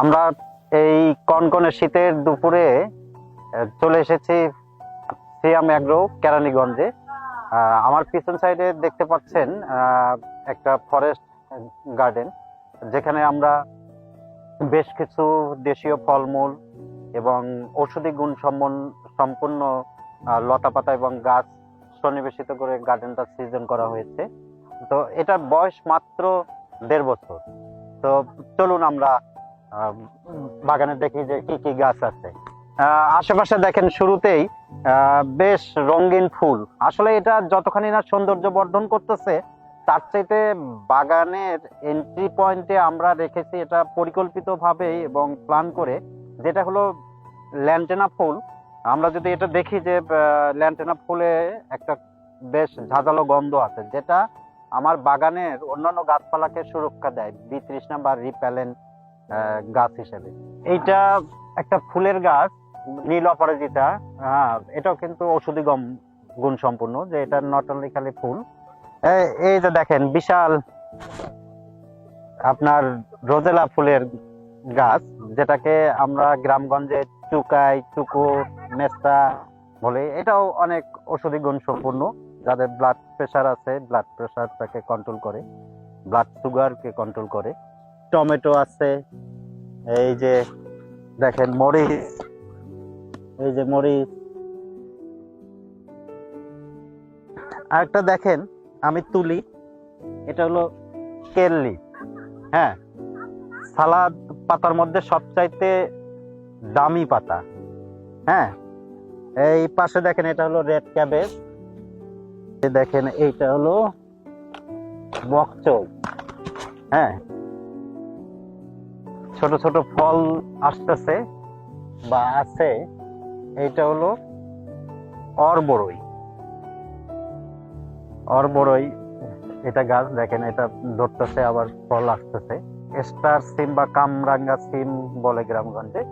আমরা এই কনকনে শীতের দুপুরে চলে এসেছি সিয়াম অ্যাগ্রো, কেরানীগঞ্জে। আমার পিছন সাইডে দেখতে পাচ্ছেন একটা ফরেস্ট গার্ডেন যেখানে আমরা বেশ কিছু দেশীয় ফলমূল এবং ঔষধি গুণ সম্পন্ন লতাপাতা এবং গাছ সন্নিবেশিত করে গার্ডেনটা সৃজন করা হয়েছে। তো এটার বয়স মাত্র দেড় বছর। তো চলুন আমরা বাগানে দেখি যে কি কি গাছ আছে। আশেপাশে দেখেন শুরুতেই বেশ রঙিন ফুল। আসলে এটা যতখানি না সৌন্দর্য বর্ধন করতেছে, তার চাইতে বাগানের এন্ট্রি পয়েন্টে আমরা রেখেছি এটা পরিকল্পিতভাবে এবং প্ল্যান করে, যেটা হলো ল্যান্টেনা ফুল। আমরা যদি এটা দেখি যে ল্যান্টেনা ফুলে একটা বেশ ঝাঁঝালো গন্ধ আছে, যেটা আমার বাগানের অন্যান্য গাছপালাকে সুরক্ষা দেয় বিতৃষ্ণা বা রিপ্যালেন্ট গাছ হিসেবে। এইটা একটা ফুলের গাছ, নীল অপরাজিতা। হ্যাঁ এটাও কিন্তু ঔষধি গম গুণ সম্পূর্ণ যে এটা নট অনলি খালি ফুল। এই- যে দেখেন, বিশাল আপনার রোজেলা ফুলের গাছ, যেটাকে আমরা গ্রামগঞ্জে চুকাই চুকুর মেস্তা বলে। এটাও অনেক ঔষধি গুণ সম্পূর্ণ যাদের ব্লাড প্রেশার আছে ব্লাড প্রেশারটাকে কন্ট্রোল করে ব্লাড সুগারকে কন্ট্রোল করে। টমেটো আছে এই যে দেখেন মরিচ এই যে মরিচ আরেকটা দেখেন, আমি তুলি, এটা হলো কেল্লি। হ্যাঁ সালাদ পাতার মধ্যে সবচাইতে দামি পাতা। হ্যাঁ এই পাশে দেখেন, এটা হলো রেড ক্যাবেজ। দেখেন, এইটা হলো বকচই হ্যাঁ ছোট ছোট ফল আসতেছে বা আছে, এইটা হলো অরবরই। অরবরই, এটা গাছ দেখেন, এটা ধরতেছে, আবার ফল আসতেছে। স্টার সিম বা কামরাঙ্গা সিম বলে গ্রামগঞ্জে।